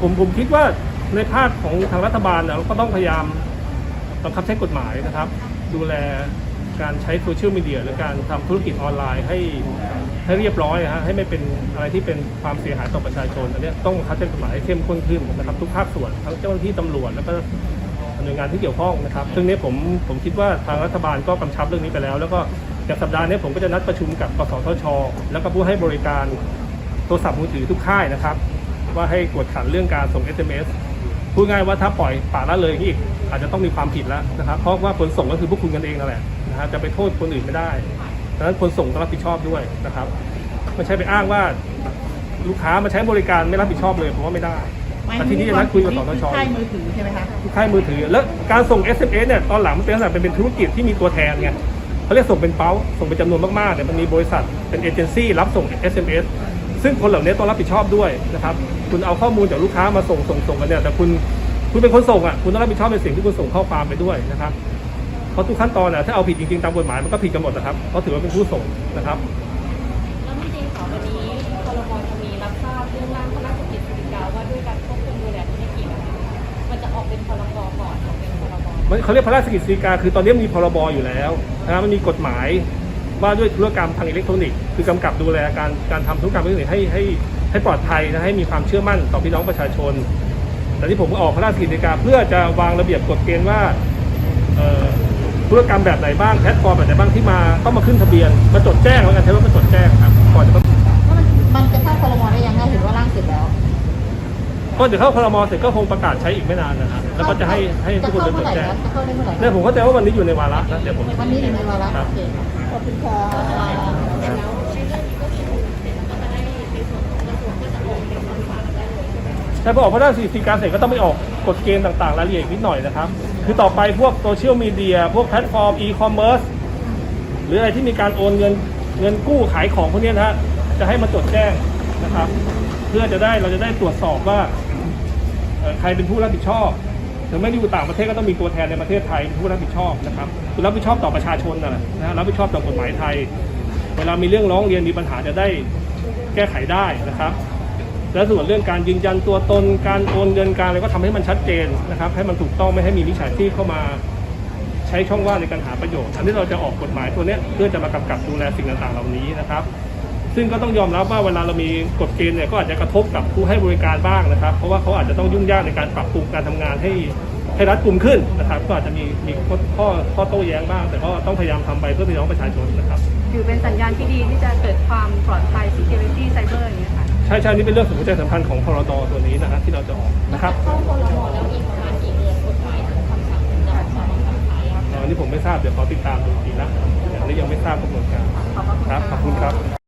ผมผมคิดว่าในภาคของทางรัฐบาลเนี่ยเราก็ต้องพยายามบังคับใช้กฎหมายนะครับ ดูแลการใช้โซเชียลมีเดียหรือการทำธุรกิจออนไลน์ให้ให้เรียบร้อยนะฮะให้ไม่เป็นอะไรที่เป็นความเสียหายต่อประชาชนอันเนี้ยต้องคับใช้กฎหมายให้เข้มข้นขึ้นนะครับทุกภาคส่วนทั้งเจ้าหน้าที่ตำรวจแล้วก็หน่วยงานที่เกี่ยวข้องนะครับ ซึ่งนี้ผมผมคิดว่าทางรัฐบาลก็กำชับเรื่องนี้ไปแล้ว แล้วก็จากสัปดาห์นี้ผมก็จะนัดประชุมกับกสทช แล้วก็ผู้ให้บริการโทรศัพท์มือถือทุกค่ายนะครับ ว่าให้กวดขันเรื่องการส่ง SMS พูดง่ายว่าถ้าปล่อยปละละเลยอย่างนี้อีก อาจจะต้องมีความผิดแล้วนะครับ เพราะว่าคนส่งก็คือพวกคุณกันเองนั่นแหละนะฮะจะไปโทษคนอื่นไม่ได้ดังนั้นคนส่งต้องรับผิดชอบด้วยนะครับไม่ใช่ไปอ้างว่าลูกค้ามาใช้บริการไม่รับผิดชอบเลยผมว่าไม่ได้แต่ทีนี้จะนัดคุยกับสทชค่ายมือถือใช่ไหมคะค่ายมือถือ แล้วการส่ง SMS เนี่ยตอนหลังมันเป็นลักษณะเป็นเป็นธุรกิจที่มีตัวแทนไงเขาเรียกส่งเป็นเป้าส่งเป็นจำนวนมากๆเนี่ยมันมีบริษัทเป็นเอเจนซี่รับส่ง SMS ซึ่งคนเหล่านี้ต้องรับผิดชอบด้วยนะครับคุณเอาข้อมูลจากลูกค้ามาส่งส่งส่งกันเนี่ยแต่คุณคุณเป็นคนส่งอะคุณต้องรับผิดชอบในสิ่งที่คุณส่งข้อความไปด้วยนะครับเพราะทุกขั้นตอนน่ะถ้าเอาผิดจริงๆตามกฎหมายมันก็ผิดกันหมดนะครับเพราะถือว่าเป็นผู้ส่งนะครับแล้วจริงๆค่ะวันนี้ครมจะมีรับทราบเรื่องร่างพระราชกฤษฎีกาว่าด้วยการควบคุมดูแลธุรกิจนะคะมันจะออกเป็นพรบก่อนออกเป็นพรบมันเขาเรียกพระราชกฤษฎีกาคือตอนนี้มีพรบอยู่แล้วนะครับมันมีกฎหมาย ว่าด้วยธุรกรรมทางอิเล็กทรอนิกส์คือกำกับดูแลการการทำธุรกรรมอิเล็กทรอนิกส์ให้ให้ให้ปลอดภัยนะให้มีความเชื่อมั่นต่อพี่น้องประชาชน แต่ที่ผมออกพระราชกฤษฎีกาเพื่อจะวางระเบียบกฎเกณฑ์ว่าธุรกรรมแบบไหนบ้างแพลตฟอร์มแบบไหนบ้างที่มาต้องมาขึ้นทะเบียนมาจดแจ้งแล้วกันใช้ว่ามาจดแจ้งครับก่อนจะมันจะเข้าครมได้ยังไงเห็นว่าร่างเสร็จแล้ว ก็เดี๋ยวเข้าครมเสร็จก็คงประกาศใช้อีกไม่นานนะครับแล้วก็จะให้ให้ทุกคนจะไปเข้าจเมื่อดไหร่แจ้งนะจะเข้าได้เมื่อไหร่เนี่ยผมเข้าใจว่าวันนี้อยู่ในวาระนะเดี๋ยวผมวันนี้อยู่ในวาระครับ โอเคขอบคุณค่ะแล้วในเรื่องนี้ก็คือเดี๋ยวเราก็จะได้ในส่วนของกระทรวงก็จะออกเป็นคำสั่งได้เลยใช่ไหมคะแต่พอออกพระราชกฤษฎีกาเสร็จก็ต้องไปออกกฎเกณฑ์ต่างๆรายละเอียดอีกนิดหน่อยนะครับ คือต่อไปพวกโซเชียลมีเดียพวกแพลตฟอร์มอีคอมเมิร์ซหรืออะไรที่มีการโอนเงินเงินกู้ขายของพวกเนี้ยนะฮะจะให้มาจดแจ้ง นะครับ เพื่อจะได้เราจะได้ตรวจสอบว่าใครเป็นผู้รับผิดชอบถึงแม้อยู่ต่างประเทศก็ต้องมีตัวแทนในประเทศไทยเป็นผู้รับผิดชอบนะครับคือรับผิดชอบต่อประชาชนนะนะรับผิดชอบต่อกฎหมายไทย เวลามีเรื่องร้องเรียนมีปัญหาจะได้แก้ไขได้นะครับ และส่วนเรื่องการยืนยันตัวตนการโอนเงินการอะไรก็ทำให้มันชัดเจนนะครับ ให้มันถูกต้องไม่ให้มีมิจฉาชีพเข้ามาใช้ช่องว่างในการหาประโยชน์ อันนี้เราจะออกกฎหมายตัวนี้เพื่อจะมากำกับดูแลสิ่งต่างๆ เหล่านี้นะครับ ซึ่งก็ต้องยอมรับว่าเวลาเรามีกฎเกณฑ์เนี่ยก็อาจจะกระทบกับผู้ให้บริการบ้างนะครับ เพราะว่าเขาอาจจะต้องยุ่งยากในการปรับปรุงการทำงานให้ให้รัดกุมขึ้นนะครับ ก็อาจจะมีมีข้อข้อข้อโต้แย้งบ้าง แต่ก็ต้องพยายามทำไปเพื่อพี่น้องประชาชนนะครับถือเป็นสัญญาณที่ดีที่จะเกิดความปลอดภัย security cyber อย่างเงี้ยค่ะใช่ใช่นี่เป็นเรื่องสำคัญสำคัญของพรดตัวนี้นะครับที่เราจะออกนะครับเข้าครมแล้วอีกประมาณกี่เดือนกฎหมายถึงคำสั่งถึงจะออกมาบังคับใช้อะคะอันนี้ผมไม่ทราบเดี๋ยวขอติดตามดูอีกทีนะอันนี้ยังไม่ทราบกำหนดการขอบพระคุณครับค่ะขอบคุณครับ